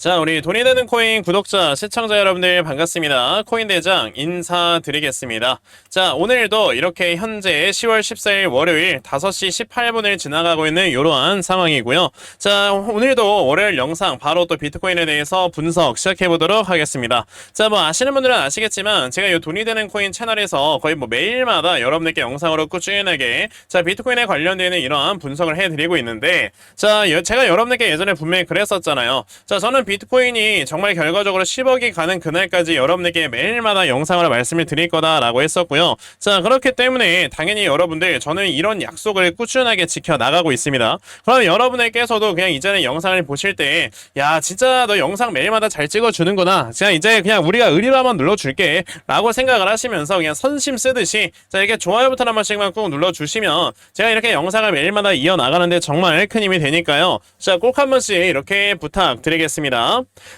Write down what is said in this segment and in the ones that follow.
자, 우리 돈이 되는 코인 구독자, 시청자 여러분들 반갑습니다. 코인 대장 인사드리겠습니다. 자, 오늘도 이렇게 현재 10월 14일 월요일 5시 18분을 지나가고 있는 이러한 상황이고요. 자, 오늘도 월요일 영상 바로 또 비트코인에 대해서 분석 시작해 보도록 하겠습니다. 자, 뭐 아시는 분들은 아시겠지만 제가 이 돈이 되는 코인 채널에서 거의 뭐 매일마다 여러분들께 영상으로 꾸준하게 자, 비트코인에 관련되는 이러한 분석을 해 드리고 있는데 자, 여- 제가 여러분들께 예전에 분명히 그랬었잖아요. 자, 저는 비트코인이 정말 결과적으로 10억이 가는 그날까지 여러분에게 매일마다 영상으로 말씀을 드릴 거다라고 했었고요. 자, 그렇기 때문에 당연히 여러분들 저는 이런 약속을 꾸준하게 지켜 나가고 있습니다. 그럼 여러분들께서도 그냥 이전에 영상을 보실 때, 야, 진짜 너 영상 매일마다 잘 찍어주는구나. 그냥 이제 그냥 우리가 의리로 한번 눌러줄게. 라고 생각을 하시면서 그냥 선심 쓰듯이, 자, 이렇게 좋아요 버튼 한 번씩만 꾹 눌러주시면 제가 이렇게 영상을 매일마다 이어나가는데 정말 큰 힘이 되니까요. 자, 꼭 한 번씩 이렇게 부탁드리겠습니다.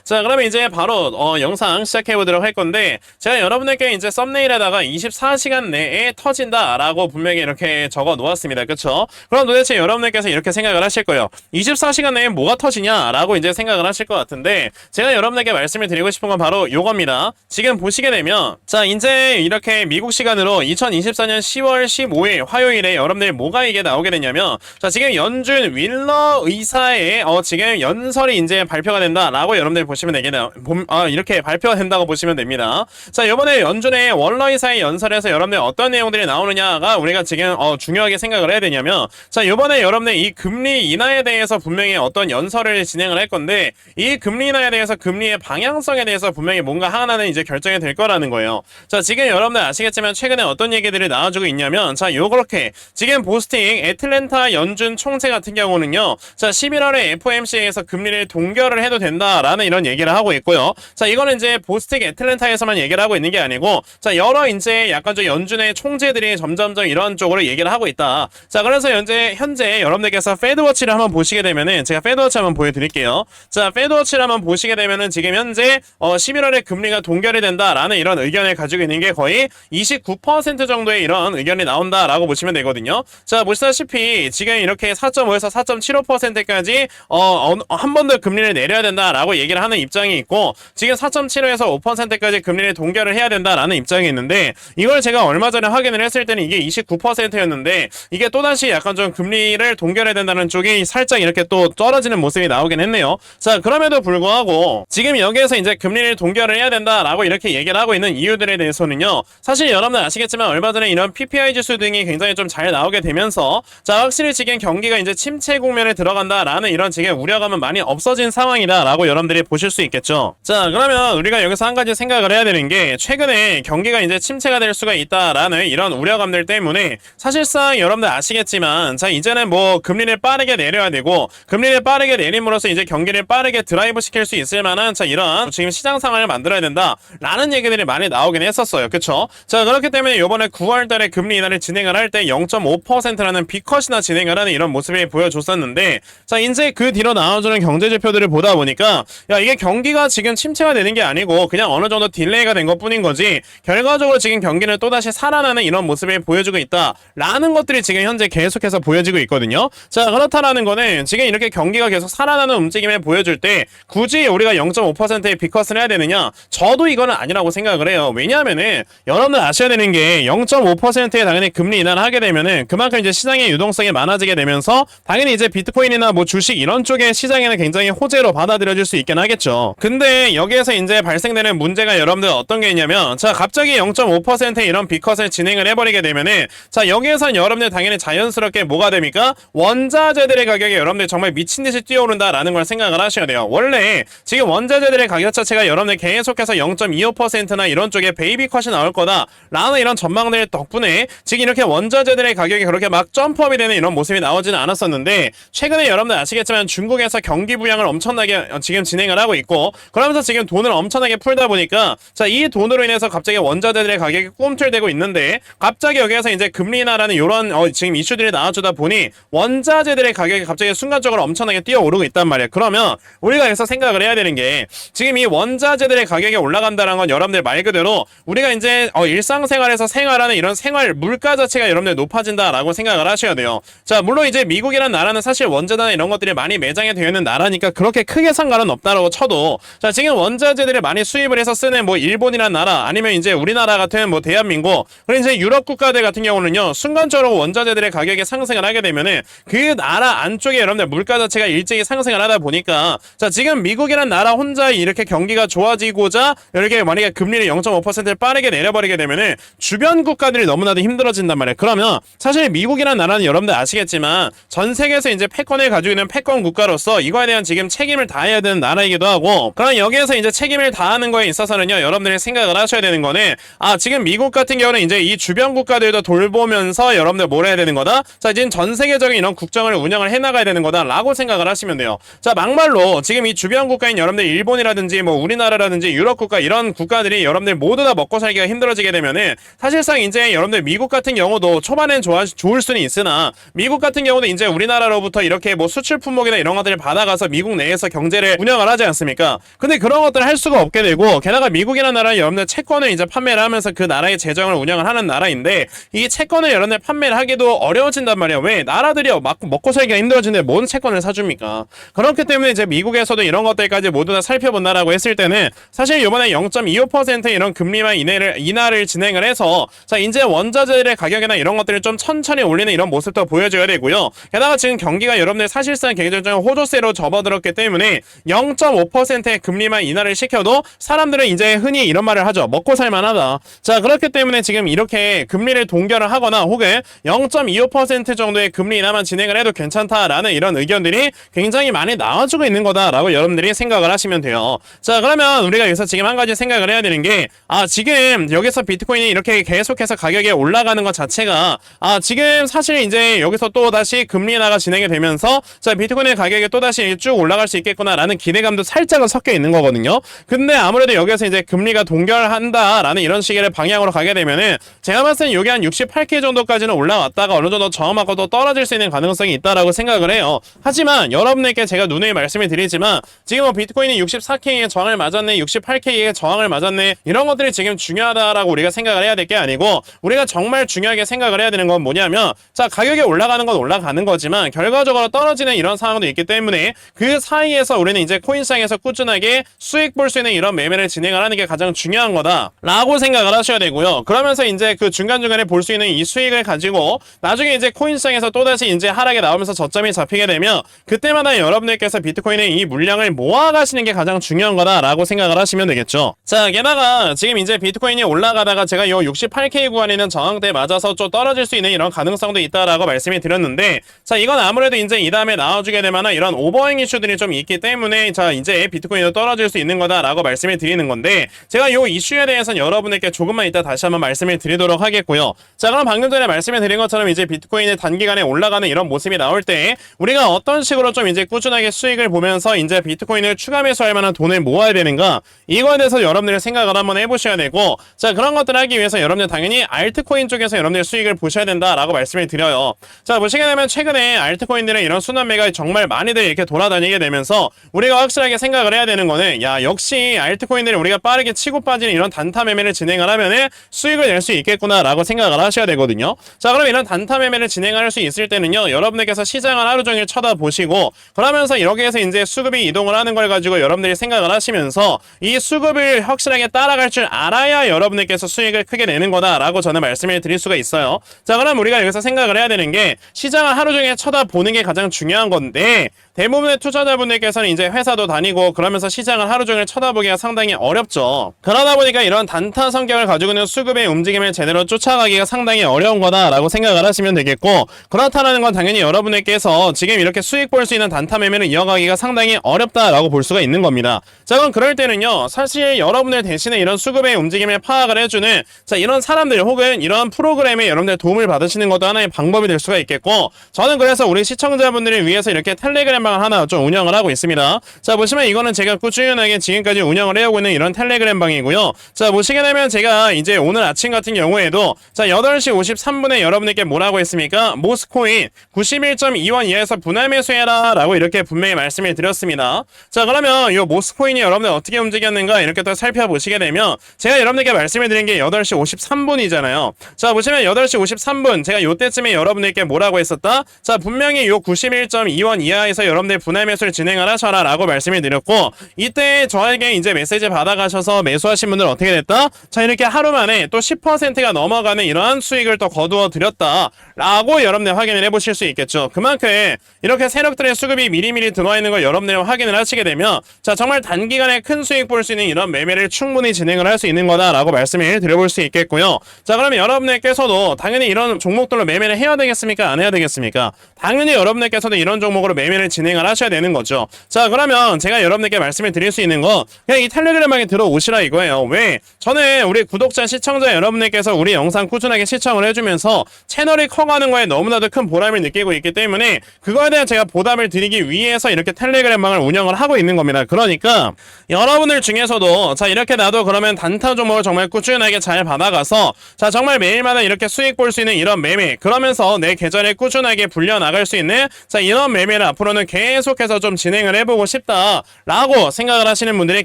자, 그러면 이제 바로 어, 영상 시작해 보도록 할 건데 제가 여러분에게 이제 썸네일에다가 24시간 내에 터진다라고 분명히 이렇게 적어 놓았습니다. 그렇죠? 그럼 도대체 여러분들께서 이렇게 생각을 하실 거예요. 24시간 내에 뭐가 터지냐라고 이제 생각을 하실 것 같은데 제가 여러분에게 말씀을 드리고 싶은 건 바로 요겁니다. 지금 보시게 되면 자, 이제 이렇게 미국 시간으로 2024년 10월 15일 화요일에 여러분들 뭐가 이게 나오게 됐냐면 자, 지금 연준 윌러 의사의 어 지금 연설이 이제 발표가 된다 라고 여러분들 보시면 되겠네요. 봄- 아, 이렇게 발표가 된다고 보시면 됩니다. 자, 이번에 연준의 월러 의사의 연설에서 여러분들 어떤 내용들이 나오느냐가 우리가 지금 어, 중요하게 생각을 해야 되냐면 자, 이번에 여러분들 이 금리 인하에 대해서 분명히 어떤 연설을 진행을 할 건데 이 금리 인하에 대해서 금리의 방향성에 대해서 분명히 뭔가 하나는 이제 결정이 될 거라는 거예요. 자, 지금 여러분들 아시겠지만 최근에 어떤 얘기들이 나와주고 있냐면 자, 요렇게 지금 보스팅 애틀랜타 연준 총재 같은 경우는요. 자, 11월에 FOMC에서 금리를 동결을 해도 된다 라는 이런 얘기를 하고 있고요. 자, 이거는 이제 보스팅 애틀랜타에서만 얘기를 하고 있는 게 아니고 자, 여러 이제 약간 좀 연준의 총재들이 점점점 이런 쪽으로 얘기를 하고 있다. 자, 그래서 현재 현재 여러분들께서 페드워치를 한번 보시게 되면은 제가 페드워치 한번 보여 드릴게요. 자, 페드워치를 한번 보시게 되면은 지금 현재 어, 11월에 금리가 동결이 된다라는 이런 의견을 가지고 있는 게 거의 29% 정도의 이런 의견이 나온다라고 보시면 되거든요. 자, 보시다시피 지금 이렇게 4.5에서 4.75%까지 어, 한 번 더 금리를 내려야 된다 라고 얘기를 하는 입장이 있고 지금 4.75에서 5%까지 금리를 동결을 해야 된다라는 입장이 있는데 이걸 제가 얼마 전에 확인을 했을 때는 이게 29%였는데 이게 또다시 약간 좀 금리를 동결해야 된다는 쪽이 살짝 이렇게 또 떨어지는 모습이 나오긴 했네요. 자, 그럼에도 불구하고 지금 여기에서 이제 금리를 동결을 해야 된다라고 이렇게 얘기를 하고 있는 이유들에 대해서는요. 사실 여러분들 아시겠지만 얼마 전에 이런 PPI 지수 등이 굉장히 좀 잘 나오게 되면서 자, 확실히 지금 경기가 이제 침체 국면에 들어간다라는 이런 지금 우려감은 많이 없어진 상황이다라고 여러분들이 보실 수 있겠죠. 자, 그러면 우리가 여기서 한 가지 생각을 해야 되는 게 최근에 경기가 이제 침체가 될 수가 있다라는 이런 우려감들 때문에 사실상 여러분들 아시겠지만 자, 이제는 뭐 금리를 빠르게 내려야 되고 금리를 빠르게 내림으로써 이제 경기를 빠르게 드라이브 시킬 수 있을 만한 자, 이런 지금 시장 상황을 만들어야 된다라는 얘기들이 많이 나오긴 했었어요. 그쵸? 자, 그렇기 때문에 이번에 9월 달에 금리 인하를 진행을 할 때 0.5%라는 비컷이나 진행을 하는 이런 모습이 보여줬었는데 자, 이제 그 뒤로 나와주는 경제 지표들을 보다 보니까 야, 이게 경기가 지금 침체가 되는 게 아니고 그냥 어느 정도 딜레이가 된 것 뿐인 거지 결과적으로 지금 경기는 또다시 살아나는 이런 모습을 보여주고 있다라는 것들이 지금 현재 계속해서 보여지고 있거든요. 자, 그렇다라는 거는 지금 이렇게 경기가 계속 살아나는 움직임을 보여줄 때 굳이 우리가 0.5%의 비컷을 해야 되느냐? 저도 이거는 아니라고 생각을 해요. 왜냐하면은 여러분들 아셔야 되는 게 0.5%에 당연히 금리 인하를 하게 되면은 그만큼 이제 시장의 유동성이 많아지게 되면서 당연히 이제 비트코인이나 뭐 주식 이런 쪽의 시장에는 굉장히 호재로 받아들여질 수 있긴 하겠죠. 근데 여기에서 이제 발생되는 문제가 여러분들 어떤 게 있냐면 자 갑자기 0.5%의 이런 비컷을 진행을 해버리게 되면은 자 여기에선 여러분들 당연히 자연스럽게 뭐가 됩니까? 원자재들의 가격이 여러분들 정말 미친 듯이 뛰어오른다라는 걸 생각을 하셔야 돼요. 원래 지금 원자재들의 가격 자체가 여러분들 계속해서 0.25%나 이런 쪽에 베이비 컷이 나올 거다라는 이런 전망들 덕분에 지금 이렇게 원자재들의 가격이 그렇게 막 점프업이 되는 이런 모습이 나오지는 않았었는데 최근에 여러분들 아시겠지만 중국에서 경기 부양을 엄청나게 지금 진행을 하고 있고 그러면서 지금 돈을 엄청나게 풀다 보니까 자 이 돈으로 인해서 갑자기 원자재들의 가격이 꿈틀대고 있는데 갑자기 여기에서 이제 금리 인하라는 이런 어, 지금 이슈들이 나와주다 보니 원자재들의 가격이 갑자기 순간적으로 엄청나게 뛰어오르고 있단 말이에요. 그러면 우리가 여기서 생각을 해야 되는 게 지금 이 원자재들의 가격이 올라간다는 건 여러분들 말 그대로 우리가 이제 어, 일상생활에서 생활하는 이런 생활 물가 자체가 여러분들 높아진다라고 생각을 하셔야 돼요. 자 물론 이제 미국이라는 나라는 사실 원자재나 이런 것들이 많이 매장이 되어 있는 나라니까 그렇게 크게 상 상관은 없다라고 쳐도 자 지금 원자재들을 많이 수입을 해서 쓰는 뭐 일본이란 나라 아니면 이제 우리나라 같은 뭐 대한민국 그리고 이제 유럽 국가들 같은 경우는요 순간적으로 원자재들의 가격이 상승을 하게 되면은 그 나라 안쪽에 여러분들 물가 자체가 일찍이 상승을 하다 보니까 자 지금 미국이란 나라 혼자 이렇게 경기가 좋아지고자 이렇게 만약에 금리를 0.5%를 빠르게 내려버리게 되면은 주변 국가들이 너무나도 힘들어진단 말이에요. 그러면 사실 미국이란 나라는 여러분들 아시겠지만 전 세계에서 이제 패권을 가지고 있는 패권 국가로서 이거에 대한 지금 책임을 다해야 되는 나라이기도 하고 그럼 여기에서 이제 책임을 다하는 거에 있어서는요 여러분들이 생각을 하셔야 되는 거는 아 지금 미국 같은 경우는 이제 이 주변 국가들도 돌보면서 여러분들 뭘 해야 되는 거다? 자 지금 전 세계적인 이런 국정을 운영을 해나가야 되는 거다라고 생각을 하시면 돼요. 자 막말로 지금 이 주변 국가인 여러분들 일본이라든지 뭐 우리나라라든지 유럽 국가 이런 국가들이 여러분들 모두 다 먹고 살기가 힘들어지게 되면은 사실상 이제 여러분들 미국 같은 경우도 초반엔 좋아 좋을 수는 있으나 미국 같은 경우는 이제 우리나라로부터 이렇게 뭐 수출 품목이나 이런 것들을 받아가서 미국 내에서 경제를 운영을 하지 않습니까? 근데 그런 것들을 할 수가 없게 되고 게다가 미국이라는 나라는 여러분들 채권을 이제 판매를 하면서 그 나라의 재정을 운영을 하는 나라인데 이 채권을 여러분들 판매를 하기도 어려워진단 말이에요. 왜 나라들이 막 먹고 살기가 힘들어지는데 뭔 채권을 사줍니까? 그렇기 때문에 이제 미국에서도 이런 것들까지 모두 다 살펴본다라고 했을 때는 사실 이번에 0.25% 이런 금리만 인하를 인하를 진행을 해서 자 이제 원자재들의 가격이나 이런 것들을 좀 천천히 올리는 이런 모습도 보여줘야 되고요. 게다가 지금 경기가 여러분들 사실상 굉장히 호조세로 접어들었기 때문에 0.5%의 금리만 인하를 시켜도 사람들은 이제 흔히 이런 말을 하죠. 먹고 살만하다. 자 그렇기 때문에 지금 이렇게 금리를 동결을 하거나 혹은 0.25% 정도의 금리 인하만 진행을 해도 괜찮다라는 이런 의견들이 굉장히 많이 나와주고 있는 거다라고 여러분들이 생각을 하시면 돼요. 자 그러면 우리가 여기서 지금 한 가지 생각을 해야 되는 게 아 지금 여기서 비트코인이 이렇게 계속해서 가격이 올라가는 것 자체가 아 지금 사실 이제 여기서 또 다시 금리 인하가 진행이 되면서 자 비트코인의 가격이 또 다시 쭉 올라갈 수 있겠구나라는 기대감도 살짝은 섞여 있는 거거든요. 근데 아무래도 여기서 이제 금리가 동결한다라는 이런 식의 방향으로 가게 되면은 제가 봤을 땐 여기 한 68K 정도까지는 올라왔다가 어느 정도 저음하고 또 떨어질 수 있는 가능성이 있다라고 생각을 해요. 하지만 여러분에게 제가 누누이 말씀을 드리지만 지금 뭐 비트코인이 64K의 저항을 맞았네, 68K의 저항을 맞았네 이런 것들이 지금 중요하다라고 우리가 생각을 해야 될 게 아니고 우리가 정말 중요하게 생각을 해야 되는 건 뭐냐면 자 가격이 올라가는 건 올라가는 거지만 결과적으로 떨어지는 이런 상황도 있기 때문에 그 사이에서 우리는 이제 코인 시장에서 꾸준하게 수익 볼 수 있는 이런 매매를 진행을 하는 게 가장 중요한 거다라고 생각을 하셔야 되고요. 그러면서 이제 그 중간중간에 볼 수 있는 이 수익을 가지고 나중에 이제 코인 시장에서 또다시 이제 하락에 나오면서 저점이 잡히게 되면 그때마다 여러분들께서 비트코인의 이 물량을 모아가시는 게 가장 중요한 거다라고 생각을 하시면 되겠죠. 자, 게다가 지금 이제 비트코인이 올라가다가 제가 이 68K 구간에 있는 저항대에 맞아서 좀 떨어질 수 있는 이런 가능성도 있다라고 말씀을 드렸는데 자, 이건 아무래도 이제 이 다음에 나와주게 될 만한 이런 오버행 이슈들이 좀 있기 때문에 자, 이제 비트코인도 떨어질 수 있는 거다라고 말씀을 드리는 건데 제가 이 이슈에 대해서는 여러분에게 조금만 이따 다시 한번 말씀을 드리도록 하겠고요. 자, 그럼 방금 전에 말씀을 드린 것처럼 이제 비트코인이 단기간에 올라가는 이런 모습이 나올 때 우리가 어떤 식으로 좀 이제 꾸준하게 수익을 보면서 이제 비트코인을 추가 매수할 만한 돈을 모아야 되는가 이거에 대해서 여러분들이 생각을 한번 해보셔야 되고 자 그런 것들 을 하기 위해서 여러분들 당연히 알트코인 쪽에서 여러분들 수익을 보셔야 된다라고 말씀을 드려요. 자 보시게 되면 최근에 알트코인들의 이런 순환매가 정말 많이들 이렇게 돌아다니게 되면서 우리가 확실하게 생각을 해야 되는 거는 야 역시 알트코인들이 우리가 빠르게 치고 빠지는 이런 단타 매매를 진행을 하면은 수익을 낼 수 있겠구나라고 생각을 하셔야 되거든요. 자 그럼 이런 단타 매매를 진행할 수 있을 때는요 여러분들께서 시장을 하루 종일 쳐다보시고 그러면서 여기에서 이제 수급이 이동을 하는 걸 가지고 여러분들이 생각을 하시면서 이 수급을 확실하게 따라갈 줄 알아야 여러분들께서 수익을 크게 내는 거다라고 저는 말씀을 드릴 수가 있어요. 자 그럼 우리가 여기서 생각을 해야 되는 게 시장을 하루 종일 쳐다보는 게 가장 중요한 건데 대부분의 투자자분들께서는 이제 회사도 다니고 그러면서 시장을 하루 종일 쳐다보기가 상당히 어렵죠. 그러다 보니까 이런 단타 성격을 가지고 있는 수급의 움직임을 제대로 쫓아가기가 상당히 어려운 거다라고 생각을 하시면 되겠고 그렇다는 건 당연히 여러분들께서 지금 이렇게 수익 볼 수 있는 단타 매매를 이어가기가 상당히 어렵다라고 볼 수가 있는 겁니다. 자 그럼 그럴 때는요 사실 여러분들 대신에 이런 수급의 움직임을 파악을 해주는 자 이런 사람들 혹은 이런 프로그램에 여러분들 도움을 받으시는 것도 하나의 방법이 될 수가 있겠고 저는 그래서 우리 시청자분들을 위해서 이렇게 텔레그램 방을 하나 좀 운영을 하고 있습니다. 자 보시면 이거는 제가 꾸준하게 지금까지 운영을 해오고 있는 이런 텔레그램 방이고요. 자 보시게 되면 제가 이제 오늘 아침 같은 경우에도 자 8시 53분에 여러분들께 뭐라고 했습니까? 모스코인 91.2원 이하에서 분할 매수해라 라고 이렇게 분명히 말씀을 드렸습니다. 자 그러면 이 모스코인이 여러분들 어떻게 움직였는가 이렇게 또 살펴보시게 되면 제가 여러분들께 말씀을 드린 게 8시 53분이잖아요. 자 보시면 8시 53분 제가 요때쯤에 여러분들께 뭐라고 했었다? 자 분명히 요 91.2원 이하에서 여러분들 분할 매수를 진행을 하셔라 거다라고 말씀을 드렸고 이때 저에게 이제 메시지 받아가셔서 매수하신 분들 어떻게 됐다? 자 이렇게 하루 만에 또 10%가 넘어가는 이러한 수익을 또 거두어 드렸다 라고 여러분들 확인을 해보실 수 있겠죠. 그만큼 이렇게 세력들의 수급이 미리미리 들어와 있는 걸 여러분들이 확인을 하시게 되면 자 정말 단기간에 큰 수익 볼 수 있는 이런 매매를 충분히 진행을 할 수 있는 거다라고 말씀을 드려볼 수 있겠고요. 자 그러면 여러분들께서도 당연히 이런 종목들로 매매를 해야 되겠습니까? 안 해야 되겠습니까? 당연히 여러분들께서도 이런 종목으로 매매를 진 행을 하셔야 되는 거죠. 자 그러면 제가 여러분들께 말씀을 드릴 수 있는 거 그냥 이 텔레그램방에 들어오시라 이거예요. 왜? 저는 우리 구독자 시청자 여러분들께서 우리 영상 꾸준하게 시청을 해주면서 채널이 커가는 거에 너무나도 큰 보람을 느끼고 있기 때문에 그거에 대한 제가 보답을 드리기 위해서 이렇게 텔레그램방을 운영을 하고 있는 겁니다. 그러니까 여러분들 중에서도 자 이렇게 나도 그러면 단타 종목을 정말 꾸준하게 잘 받아가서 자 정말 매일마다 이렇게 수익 볼 수 있는 이런 매매 그러면서 내 계좌를 꾸준하게 불려 나갈 수 있는 자 이런 매매를 앞으로는 계속해서 좀 진행을 해보고 싶다라고 생각을 하시는 분들이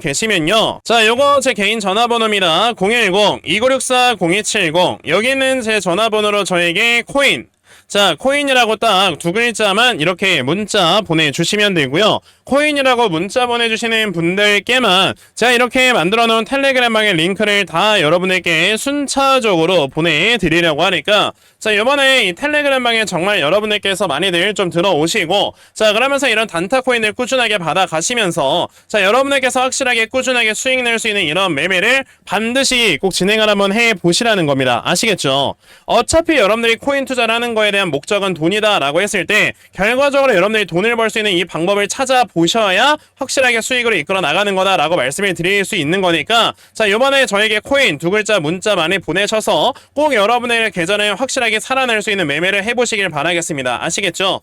계시면요. 자 요거 제 개인 전화번호입니다. 010-2964-0270 여기 있는 제 전화번호로 저에게 코인 자, 코인이라고 딱 두 글자만 이렇게 문자 보내주시면 되고요. 코인이라고 문자 보내주시는 분들께만 제가 이렇게 만들어 놓은 텔레그램방의 링크를 다 여러분에게 순차적으로 보내드리려고 하니까 자, 이번에 이 텔레그램방에 정말 여러분들께서 많이들 좀 들어오시고 자, 그러면서 이런 단타 코인을 꾸준하게 받아가시면서 자, 여러분들께서 확실하게 꾸준하게 수익 낼 수 있는 이런 매매를 반드시 꼭 진행을 한번 해 보시라는 겁니다. 아시겠죠? 어차피 여러분들이 코인 투자를 하는 거에 대한 목적은 돈이다라고 했을 때 결과적으로 여러분들이 돈을 벌 수 있는 이 방법을 찾아 보셔야 확실하게 수익으로 이끌어 나가는 거다라고 말씀을 드릴 수 있는 거니까 자 이번에 저에게 코인 두 글자 문자 많이 보내셔서 꼭 여러분의 계좌를 확실하게 살아낼 수 있는 매매를 해보시길 바라겠습니다. 아시겠죠?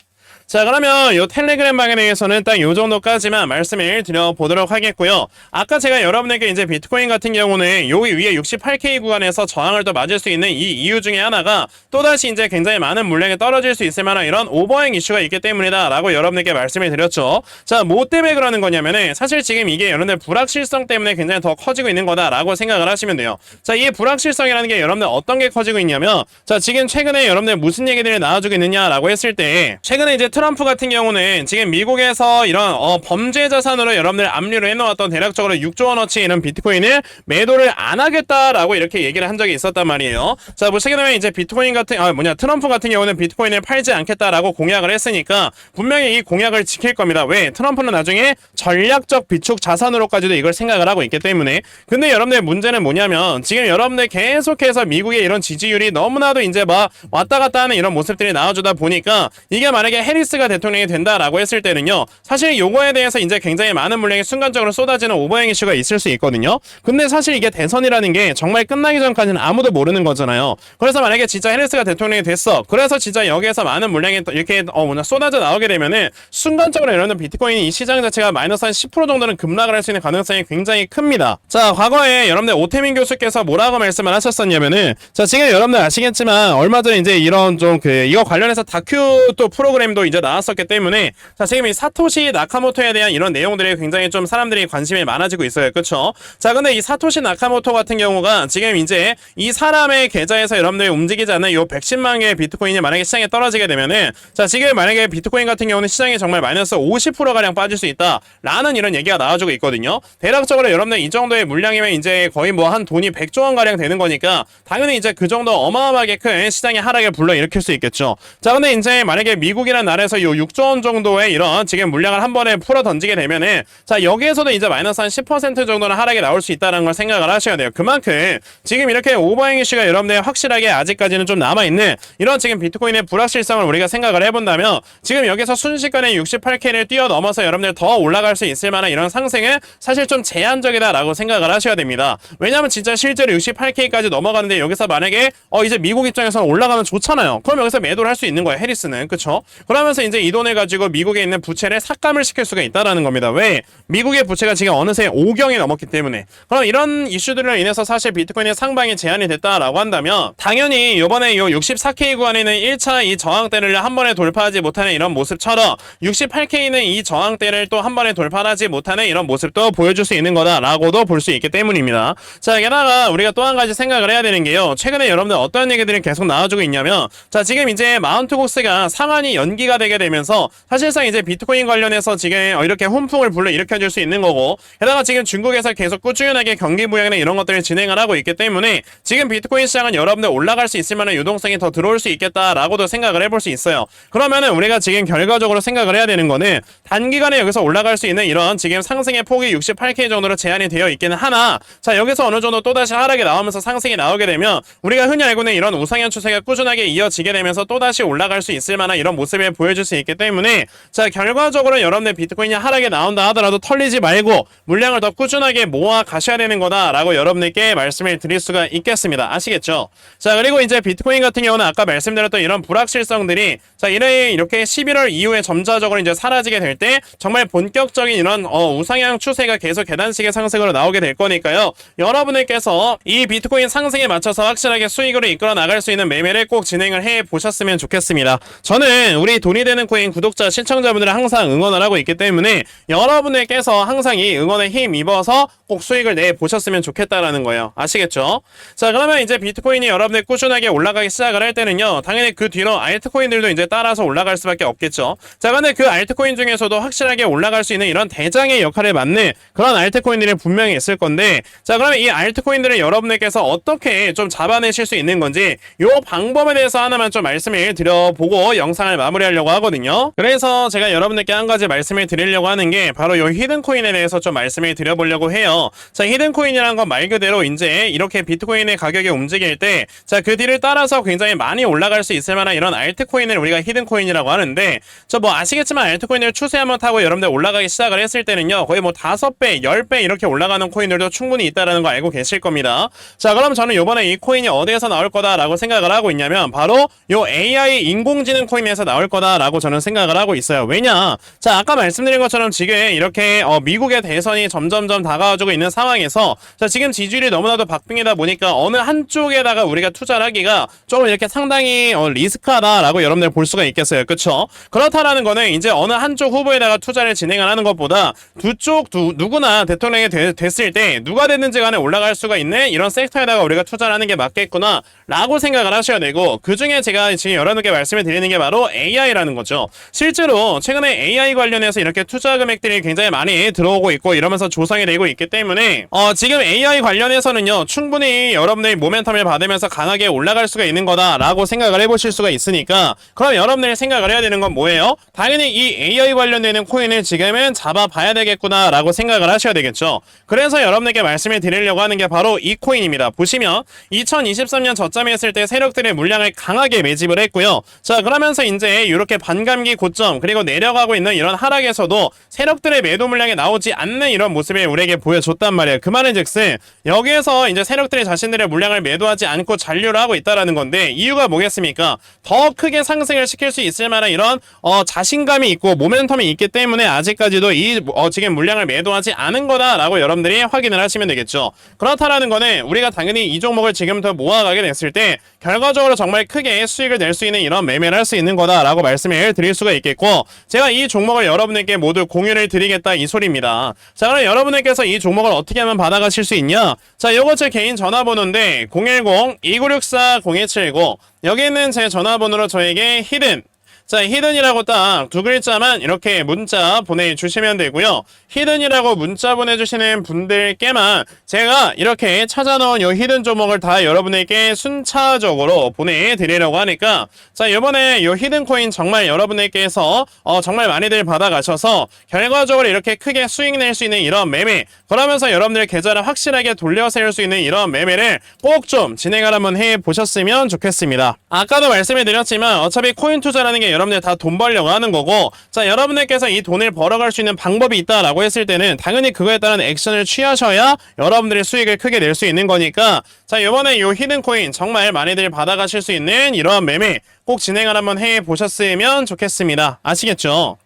자 그러면 요 텔레그램 방에 대해서는 딱요 정도까지만 말씀을 드려보도록 하겠고요. 아까 제가 여러분에게 이제 비트코인 같은 경우는 여기 위에 68K 구간에서 저항을 또 맞을 수 있는 이 이유 중에 하나가 또다시 이제 굉장히 많은 물량이 떨어질 수 있을 만한 이런 오버행 이슈가 있기 때문이다 라고 여러분에게 말씀을 드렸죠. 자 뭐 때문에 그러는 거냐면은 사실 지금 이게 여러분들 불확실성 때문에 굉장히 더 커지고 있는 거다 라고 생각을 하시면 돼요. 자 이 불확실성이라는 게 여러분들 어떤 게 커지고 있냐면 자 지금 최근에 여러분들 무슨 얘기들이 나와주고 있느냐 라고 했을 때 최근에 이제 트럼 프 같은 경우는 지금 미국에서 이런 어, 범죄 자산으로 여러분들 압류를 해놓았던 대략적으로 6조 원어치 이런 비트코인을 매도를 안 하겠다라고 이렇게 얘기를 한 적이 있었단 말이에요. 자 보시게 되면 이제 비트코인 같은 아 뭐냐 트럼프 같은 경우는 비트코인을 팔지 않겠다라고 공약을 했으니까 분명히 이 공약을 지킬 겁니다. 왜 트럼프는 나중에 전략적 비축 자산으로까지도 이걸 생각을 하고 있기 때문에 근데 여러분들 문제는 뭐냐면 지금 여러분들 계속해서 미국의 이런 지지율이 너무나도 이제 막 왔다 갔다 하는 이런 모습들이 나와주다 보니까 이게 만약에 해리 스가 대통령이 된다라고 했을 때는요 사실 요거에 대해서 이제 굉장히 많은 물량이 순간적으로 쏟아지는 오버행 이슈가 있을 수 있거든요. 근데 사실 이게 대선이라는 게 정말 끝나기 전까지는 아무도 모르는 거잖아요. 그래서 만약에 진짜 해리스가 대통령이 됐어 그래서 진짜 여기에서 많은 물량이 또 이렇게 어 뭐냐 쏟아져 나오게 되면은 순간적으로 여러분 비트코인이 이 시장 자체가 마이너스 한 10% 정도는 급락을 할 수 있는 가능성이 굉장히 큽니다. 자 과거에 여러분들 오태민 교수께서 뭐라고 말씀을 하셨었냐면은 자 지금 여러분들 아시겠지만 얼마 전에 이제 이런 좀 그 이거 관련해서 다큐 또 프로그램도 이제 나왔었기 때문에 자 지금 이 사토시 나카모토에 대한 이런 내용들이 굉장히 좀 사람들이 관심이 많아지고 있어요. 그쵸? 자 근데 이 사토시 나카모토 같은 경우가 지금 이제 이 사람의 계좌에서 여러분들이 움직이지 않는 요 110만 개의 비트코인이 만약에 시장에 떨어지게 되면은 자 지금 만약에 비트코인 같은 경우는 시장이 정말 마이너스 50% 가량 빠질 수 있다라는 이런 얘기가 나와주고 있거든요. 대략적으로 여러분들 이 정도의 물량이면 이제 거의 뭐 한 돈이 100조 원 가량 되는 거니까 당연히 이제 그 정도 어마어마하게 큰 시장의 하락을 불러 일으킬 수 있겠죠. 자 근데 이제 만약에 미국이라는 나라 에서 요 6조 원 정도의 이런 지금 물량을 한 번에 풀어 던지게 되면은 자 여기에서도 이제 마이너스 한 10% 정도는 하락이 나올 수 있다는 걸 생각을 하셔야 돼요. 그만큼 지금 이렇게 오버행 이슈가 여러분들 확실하게 아직까지는 좀 남아 있는 이런 지금 비트코인의 불확실성을 우리가 생각을 해본다면 지금 여기서 순식간에 68K를 뛰어넘어서 여러분들 더 올라갈 수 있을 만한 이런 상승은 사실 좀 제한적이다라고 생각을 하셔야 됩니다. 왜냐하면 진짜 실제로 68K까지 넘어가는데 여기서 만약에 어 이제 미국 입장에서는 올라가면 좋잖아요. 그럼 여기서 매도를 할 수 있는 거예요. 해리스는 그쵸? 그러면 서 이제 이 돈을 가지고 미국에 있는 부채를 삭감을 시킬 수가 있다라는 겁니다. 왜? 미국의 부채가 지금 어느새 5경이 넘었기 때문에. 그럼 이런 이슈들로 인해서 사실 비트코인의 상방이 제한이 됐다라고 한다면 당연히 이번에 요 64K 구간에는 1차 이 저항대를 한 번에 돌파하지 못하는 이런 모습처럼 68K는 이 저항대를 또 한 번에 돌파하지 못하는 이런 모습도 보여줄 수 있는 거다라고도 볼 수 있기 때문입니다. 자, 게다가 우리가 또 한 가지 생각을 해야 되는 게요. 최근에 여러분들 어떤 얘기들이 계속 나와주고 있냐면 자, 지금 이제 마운트 고스가 상한이 연기가 되게 되면서 사실상 이제 비트코인 관련해서 지금 어, 이렇게 훈풍을 불러 일으켜줄 수 있는 거고 게다가 지금 중국에서 계속 꾸준하게 경기 부양이나 이런 것들을 진행을 하고 있기 때문에 지금 비트코인 시장은 여러분들 올라갈 수 있을 만한 유동성이 더 들어올 수 있겠다라고도 생각을 해볼 수 있어요. 그러면은 우리가 지금 결과적으로 생각을 해야 되는 거는 단기간에 여기서 올라갈 수 있는 이런 지금 상승의 폭이 68K 정도로 제한이 되어 있기는 하나 자 여기서 어느 정도 또다시 하락이 나오면서 상승이 나오게 되면 우리가 흔히 알고 있는 이런 우상향 추세가 꾸준하게 이어지게 되면서 또다시 올라갈 수 있을 만한 이런 모습을 보여 줄 수 있기 때문에 자 결과적으로 여러분들 비트코인이 하락이 나온다 하더라도 털리지 말고 물량을 더 꾸준하게 모아 가셔야 되는 거다라고 여러분들께 말씀을 드릴 수가 있겠습니다. 아시겠죠? 자 그리고 이제 비트코인 같은 경우는 아까 말씀드렸던 이런 불확실성들이 자 이래 이렇게 11월 이후에 점차적으로 이제 사라지게 될 때 정말 본격적인 이런 어, 우상향 추세가 계속 계단식의 상승으로 나오게 될 거니까요. 여러분들께서 이 비트코인 상승에 맞춰서 확실하게 수익으로 이끌어 나갈 수 있는 매매를 꼭 진행을 해 보셨으면 좋겠습니다. 저는 우리 돈이 되는 코인 구독자 시청자분들을 항상 응원을 하고 있기 때문에 여러분들께서 항상 이 응원에 힘 입어서 꼭 수익을 내 보셨으면 좋겠다라는 거예요. 아시겠죠? 자 그러면 이제 비트코인이 여러분들 꾸준하게 올라가기 시작을 할 때는요. 당연히 그 뒤로 알트코인들도 이제 따라서 올라갈 수밖에 없겠죠. 자 근데 그 알트코인 중에서도 확실하게 올라갈 수 있는 이런 대장의 역할을 맡는 그런 알트코인들이 분명히 있을 건데 자 그러면 이 알트코인들을 여러분들께서 어떻게 좀 잡아내실 수 있는 건지 요 방법에 대해서 하나만 좀 말씀을 드려보고 영상을 마무리하려고 하거든요. 그래서 제가 여러분들께 한 가지 말씀을 드리려고 하는 게 바로 요 히든코인에 대해서 좀 말씀을 드려보려고 해요. 자 히든코인이라는 건말 그대로 이제 이렇게 비트코인의 가격이 움직일 때 자 그 뒤를 따라서 굉장히 많이 올라갈 수 있을 만한 이런 알트코인을 우리가 히든코인이라고 하는데 저 뭐 아시겠지만 알트코인을 추세 한번 타고 여러분들 올라가기 시작을 했을 때는요 거의 뭐 다섯 배, 열배 이렇게 올라가는 코인들도 충분히 있다라는 거 알고 계실 겁니다. 자 그럼 저는 요번에 이 코인이 어디에서 나올 거다라고 생각을 하고 있냐면 바로 요 AI 인공지능 코인에서 나올 거다 라고 저는 생각을 하고 있어요. 왜냐? 자 아까 말씀드린 것처럼 지금 이렇게 어, 미국의 대선이 점점점 다가와주고 있는 상황에서 자 지금 지지율이 너무나도 박빙이다 보니까 어느 한쪽에다가 우리가 투자를 하기가 조금 이렇게 상당히 어, 리스크하다라고 여러분들 볼 수가 있겠어요. 그쵸? 그렇다라는 거는 이제 어느 한쪽 후보에다가 투자를 진행을 하는 것보다 두 쪽 누구나 대통령이 되- 됐을 때 누가 됐는지 간에 올라갈 수가 있는 이런 섹터에다가 우리가 투자를 하는 게 맞겠구나 라고 생각을 하셔야 되고 그 중에 제가 지금 여러분께 말씀을 드리는 게 바로 AI라는 거죠. 실제로 최근에 AI 관련해서 이렇게 투자 금액들이 굉장히 많이 들어오고 있고 이러면서 조성이 되고 있기 때문에 어, 지금 AI 관련해서는요 충분히 여러분들이 모멘텀을 받으면서 강하게 올라갈 수가 있는 거다라고 생각을 해보실 수가 있으니까 그럼 여러분들이 생각을 해야 되는 건 뭐예요? 당연히 이 AI 관련되는 코인을 지금은 잡아봐야 되겠구나라고 생각을 하셔야 되겠죠. 그래서 여러분에게 말씀을 드리려고 하는 게 바로 이 코인입니다. 보시면 2023년 저점에 했을 때 세력들의 물량을 강하게 매집을 했고요. 자 그러면서 이제 이렇게 반감기 고점 그리고 내려가고 있는 이런 하락에서도 세력들의 매도 물량이 나오지 않는 이런 모습을 우리에게 보여줬단 말이에요. 그 말은즉슨 여기에서 이제 세력들이 자신들의 물량을 매도하지 않고 잔류를 하고 있다라는 건데 이유가 뭐겠습니까? 더 크게 상승을 시킬 수 있을 만한 이런 어, 자신감이 있고 모멘텀이 있기 때문에 아직까지도 이 어, 지금 물량을 매도하지 않은 거다라고 여러분들이 확인을 하시면 되겠죠. 그렇다라는 거는 우리가 당연히 이 종목을 지금부터 모아가게 됐을 때 결과적으로 정말 크게 수익을 낼 수 있는 이런 매매를 할 수 있는 거다라고 말씀 을 드릴 수가 있겠고 제가 이 종목을 여러분에게 모두 공유를 드리겠다 이 소리입니다. 자 그럼 여러분들께서 이 종목을 어떻게 하면 받아가실 수 있냐? 자 요거 제 개인 전화번호인데 010-2964-0179 여기 있는 제 전화번호로 저에게 히든 자, 히든이라고 딱 두 글자만 이렇게 문자 보내주시면 되고요. 히든이라고 문자 보내주시는 분들께만 제가 이렇게 찾아놓은 요 히든 종목을 다 여러분에게 순차적으로 보내드리려고 하니까 자, 이번에 요 히든 코인 정말 여러분들께서 어, 정말 많이들 받아가셔서 결과적으로 이렇게 크게 수익 낼 수 있는 이런 매매 그러면서 여러분들 계좌를 확실하게 돌려 세울 수 있는 이런 매매를 꼭 좀 진행을 한번 해 보셨으면 좋겠습니다. 아까도 말씀을 드렸지만 어차피 코인 투자라는 게 여러분들 다 돈 벌려고 하는 거고 자 여러분들께서 이 돈을 벌어갈 수 있는 방법이 있다라고 했을 때는 당연히 그거에 따른 액션을 취하셔야 여러분들의 수익을 크게 낼 수 있는 거니까 자 이번에 요 히든 코인 정말 많이들 받아가실 수 있는 이러한 매매 꼭 진행을 한번 해 보셨으면 좋겠습니다. 아시겠죠?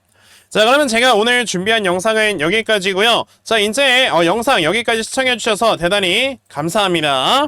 자 그러면 제가 오늘 준비한 영상은 여기까지고요. 자 이제 어, 영상 여기까지 시청해주셔서 대단히 감사합니다.